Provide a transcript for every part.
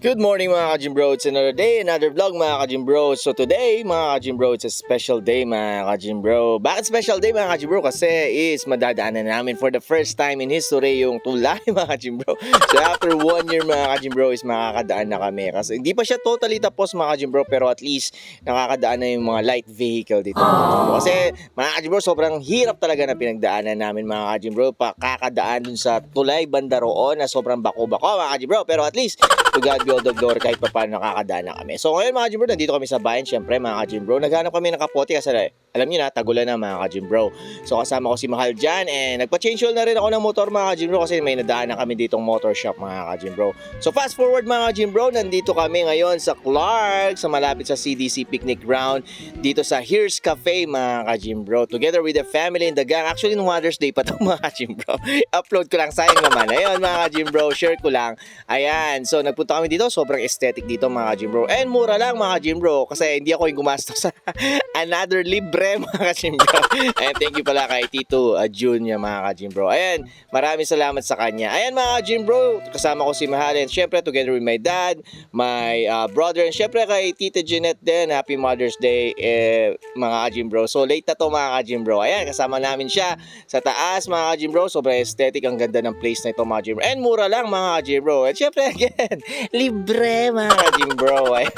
Good morning mga Kajim Bro. It's another day, another vlog mga Kajim Bro. So today mga Kajim Bro, it's a special day mga Kajim Bro. Bakit special day mga Kajim Bro? Kasi is madadaanan namin for the first time in history yung tulay mga Kajim Bro. So after one year mga Kajim Bro is makakadaan na kami. Kasi hindi pa siya totally tapos mga Kajim Bro pero at least nakakadaan na yung mga light vehicle dito. mga. Kasi mga Kajim Bro, sobrang hirap talaga na pinagdaanan namin mga Kajim Bro. Pakakadaan dun sa tulay banda roon na sobrang bako-bako mga Kajim Bro. Pero at least to God be all the glory kahit pa paano nakakadaan na kami. So ngayon mga Kajim Bro, nandito kami sa bayan. Siyempre mga Kajim Bro, naghanap kami ng kapote kasi alam niyo na, tagulan na mga Kajim Bro. So kasama ko si Mahal dyan and nagpa-change oil na rin ako ng motor mga Kajim Bro kasi may nadaan na kami ditong motor shop mga Kajim Bro. So fast forward mga Kajim Bro, nandito kami ngayon sa Clark, sa malapit sa CDC Picnic Ground, dito sa Here's Cafe mga Kajim Bro. Together with the family and the gang. Actually, nung Mother's Day pa to mga Kajim Bro. Upload ko lang, sayang naman. Ayun mga Kajim Bro, share ko lang. Ayan, so nagpunta kami dito, sobrang aesthetic dito mga Kajim Bro. And mura lang mga Kajim Bro kasi hindi ako yung gumastos sa another libre mga Kajim Bro. And thank you pala kay Tito uh, Junior mga Kajim Bro. Ayan, maraming salamat sa kanya. Ayan mga Kajim Bro, kasama ko si Mahal and syempre together with my dad, my uh, brother and syempre kay Tita Jeanette din. Happy Mother's Day eh, mga Kajim Bro. So late na to mga Kajim Bro. Ayan, kasama namin siya sa taas mga Kajim Bro. Sobrang aesthetic, ang ganda ng place na ito mga Kajim Bro. And mura lang mga Kajim Bro. And syempre again, libre mga Kajim Bro. Ayan.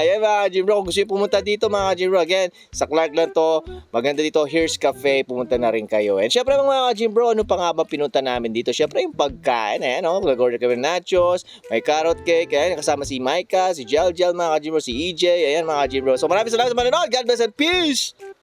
Ayan mga Kajim Bro, kung gusto pumunta dito mga Kajim Bro, again, sa Clark lang to, maganda dito, Here's Cafe, pumunta na rin kayo. And syempre mga Kajim Bro, ano pa nga ba pinunta namin dito? Syempre yung pagkain, ayan, no? Nag-order kami ng nachos, may carrot cake, ayan, kasama si Micah, si Jel Jel, mga Kajim Bro, si EJ, ayan mga Kajim Bro. So maraming salamat sa manonood, God bless and peace!